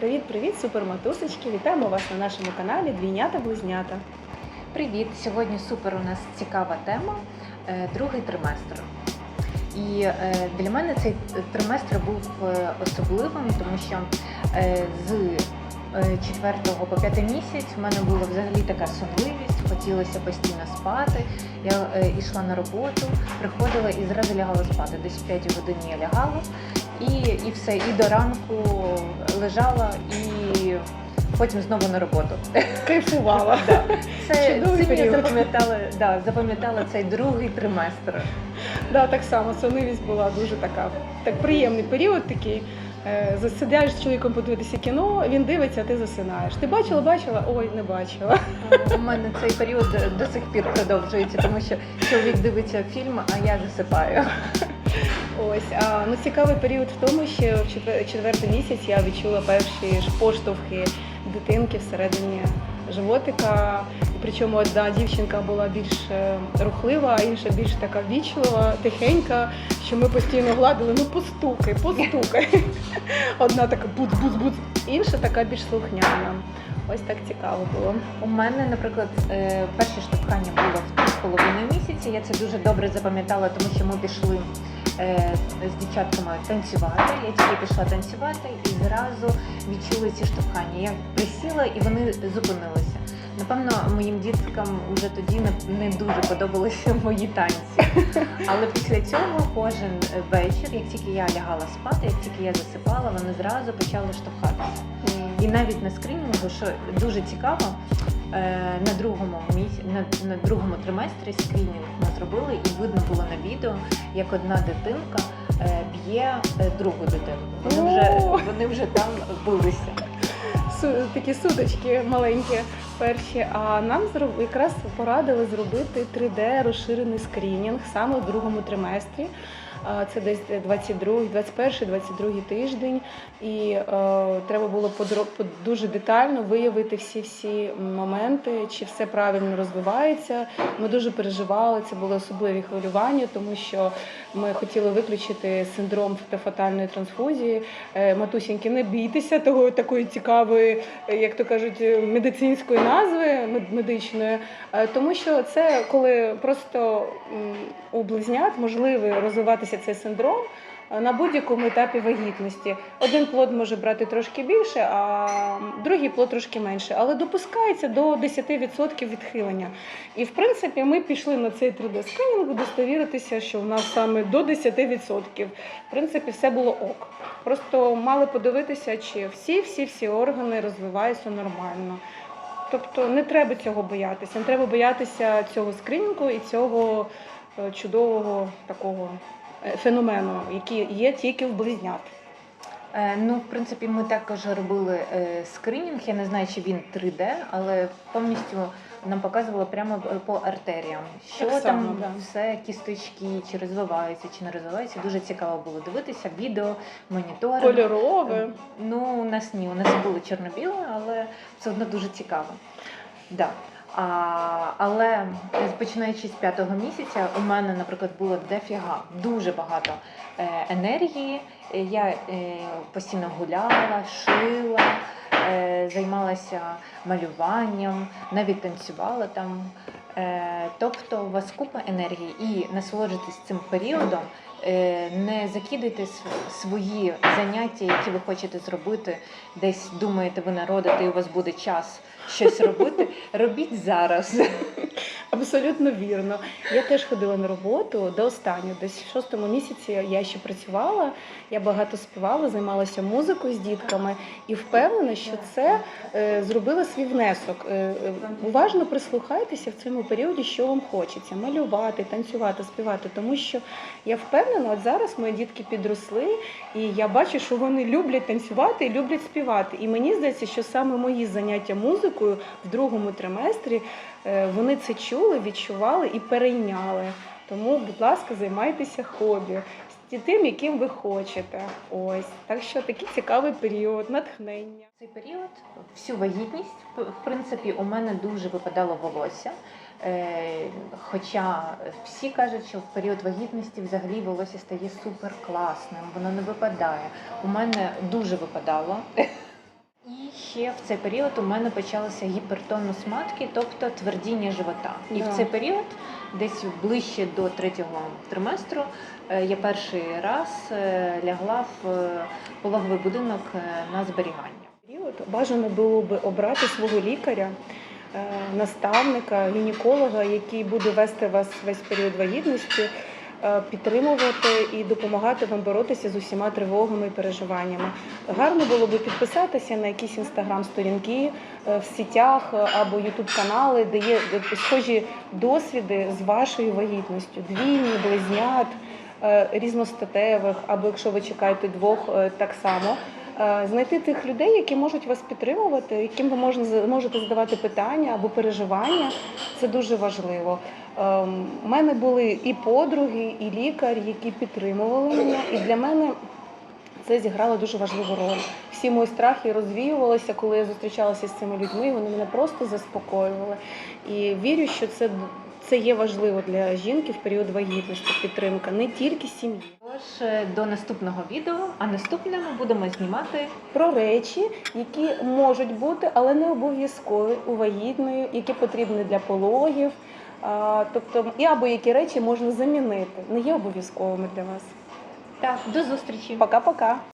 Привіт-привіт, суперматусечки! Вітаємо вас на нашому каналі Двійнята-близнята. Привіт! Сьогодні супер у нас цікава тема е, другий триместр. І е, для мене цей триместр був е, особливим, тому що з 4 по 5 місяць в мене була взагалі така сонливість, хотілося постійно спати. Я йшла на роботу, приходила і зразу лягала спати. Десь в 5 годин я лягала, і, і все, і до ранку лежала, і потім знову на роботу. Кайфувала. Да. Це Чудовий цим я період. запам'ятала, да, запам'ятала цей другий триместр. Да, так само, сонливість була дуже така. Так приємний період такий. Е, Засидаєш з чоловіком подивитися кіно, він дивиться, а ти засинаєш. Ти бачила, бачила? Ой, не бачила. У мене цей період до сих пір продовжується, тому що чоловік дивиться фільм, а я засипаю. Ось, а ну цікавий період в тому, що в четвер- четвертий місяць я відчула перші ж поштовхи дитинки всередині животика. Причому одна дівчинка була більш е, рухлива, а інша більш така вічлива, тихенька, що ми постійно гладили, ну постукай, постукай. Одна така буц-буц-буц, інша така більш слухняна. Ось так цікаво було. У мене, наприклад, е, перше штовхання було в три з половиною місяці. Я це дуже добре запам'ятала, тому що ми пішли з дівчатками танцювати. Я тільки пішла танцювати і зразу відчули ці штовхання. Я присіла і вони зупинилися. Напевно, моїм діткам вже тоді не дуже подобалися мої танці. Але після цього кожен вечір, як тільки я лягала спати, як тільки я засипала, вони зразу почали штовхатися. І навіть на скринінгу, що дуже цікаво, е, на другому місяці, на, на другому триместрі скринінг ми зробили, і видно було на відео, як одна дитинка е, б'є е, другу дитинку. Вони вже, вони вже там билися. Такі суточки маленькі перші. А нам якраз порадили зробити 3D розширений скринінг саме в другому триместрі. Це десь 22, 21, 22 тиждень, і е, треба було дуже детально виявити всі всі моменти, чи все правильно розвивається. Ми дуже переживали. Це були особливі хвилювання, тому що ми хотіли виключити синдром фетофатальної трансфузії. Е, Матусіньки, не бійтеся того такої цікавої, е, як то кажуть, медицинської назви мед- медичної, Е, тому що це коли просто у близнят можливо розвиватися цей синдром. е, На будь-якому етапі вагітності один плод може брати трошки більше, а другий плод трошки менше, але допускається до 10% відхилення. І в принципі ми пішли на цей 3D скринінг удостовіритися, що в нас саме до 10%. В принципі, все було ок. Просто мали подивитися, чи всі, всі, всі органи розвиваються нормально. Тобто не треба цього боятися. Не треба боятися цього скринінгу і цього е, чудового такого феномену, який є тільки в близнят. Е, Ну, в принципі, ми також робили е, скринінг. Я не знаю, чи він 3D, але повністю нам показувало прямо по артеріям, що Так там само, да. все кісточки, чи розвиваються, чи не розвиваються. Дуже цікаво було дивитися відео, моніторинг. Кольорове. Ну, у нас ні, у нас було чорно-біле, але все одно дуже цікаво. Да. А, але починаючи з п'ятого місяця, у мене, наприклад, було дефіга, дуже багато е, енергії. Я е, постійно гуляла, шила, е, займалася малюванням, навіть танцювала там. Е, тобто у вас купа енергії і насолоджуйтесь цим періодом. Е, Не закидайте свої заняття, які ви хочете зробити, десь думаєте, ви народите, і у вас буде час щось робити. Робіть зараз. Абсолютно вірно. Я теж ходила на роботу до останнього. Десь в шостому місяці я ще працювала, я багато співала, займалася музикою з дітками і впевнена, що це е, зробило свій внесок. Е, е, уважно прислухайтеся в цьому періоді, що вам хочеться: малювати, танцювати, співати. Тому що я впевнена, от зараз мої дітки підросли, і я бачу, що вони люблять танцювати і люблять співати. І мені здається, що саме мої заняття музикою в другому триместрі вони це чули, відчували і перейняли. Тому, будь ласка, займайтеся хобі тим, яким ви хочете. Ось так що такий цікавий період, натхнення. Цей період, всю вагітність, в принципі, у мене дуже випадало волосся. Е, Хоча всі кажуть, що в період вагітності взагалі волосся стає супер класним, воно не випадає. У мене дуже випадало. Ще в цей період у мене почалося гіпертонус матки, тобто твердіння живота. І Да. в цей період, десь ближче до третього триместру, е, я перший раз е, лягла в е, пологовий будинок на зберігання. період бажано було би обрати свого лікаря, наставника, гінеколога, який буде вести вас весь період вагітності, підтримувати і допомагати вам боротися з усіма тривогами і переживаннями. Гарно було би підписатися на якісь інстаграм-сторінки е, в сітях е, або ютуб-канали, де є е, схожі досвіди з вашою вагітністю, двійні, близнят. е, Різностатевих, або якщо ви чекаєте двох, е, так само Е, знайти тих людей, які можуть вас підтримувати, яким ви можете задавати питання або переживання. Це дуже важливо. Ем, У мене були і подруги, і лікар, які підтримували мене, і для мене це зіграло дуже важливу роль. Всі мої страхи розвіювалися, коли я зустрічалася з цими людьми. Вони мене просто заспокоювали. І вірю, що це, це є важливо для жінки в період вагітності, підтримка не тільки сім'ї. Тож е, до наступного відео, а наступне ми будемо знімати про речі, які можуть бути, але не обов'язкові у вагітної, які потрібні для пологів. А, тобто, і або які речі можна замінити, не є обов'язковими для вас. Так, до зустрічі! Пока-пока.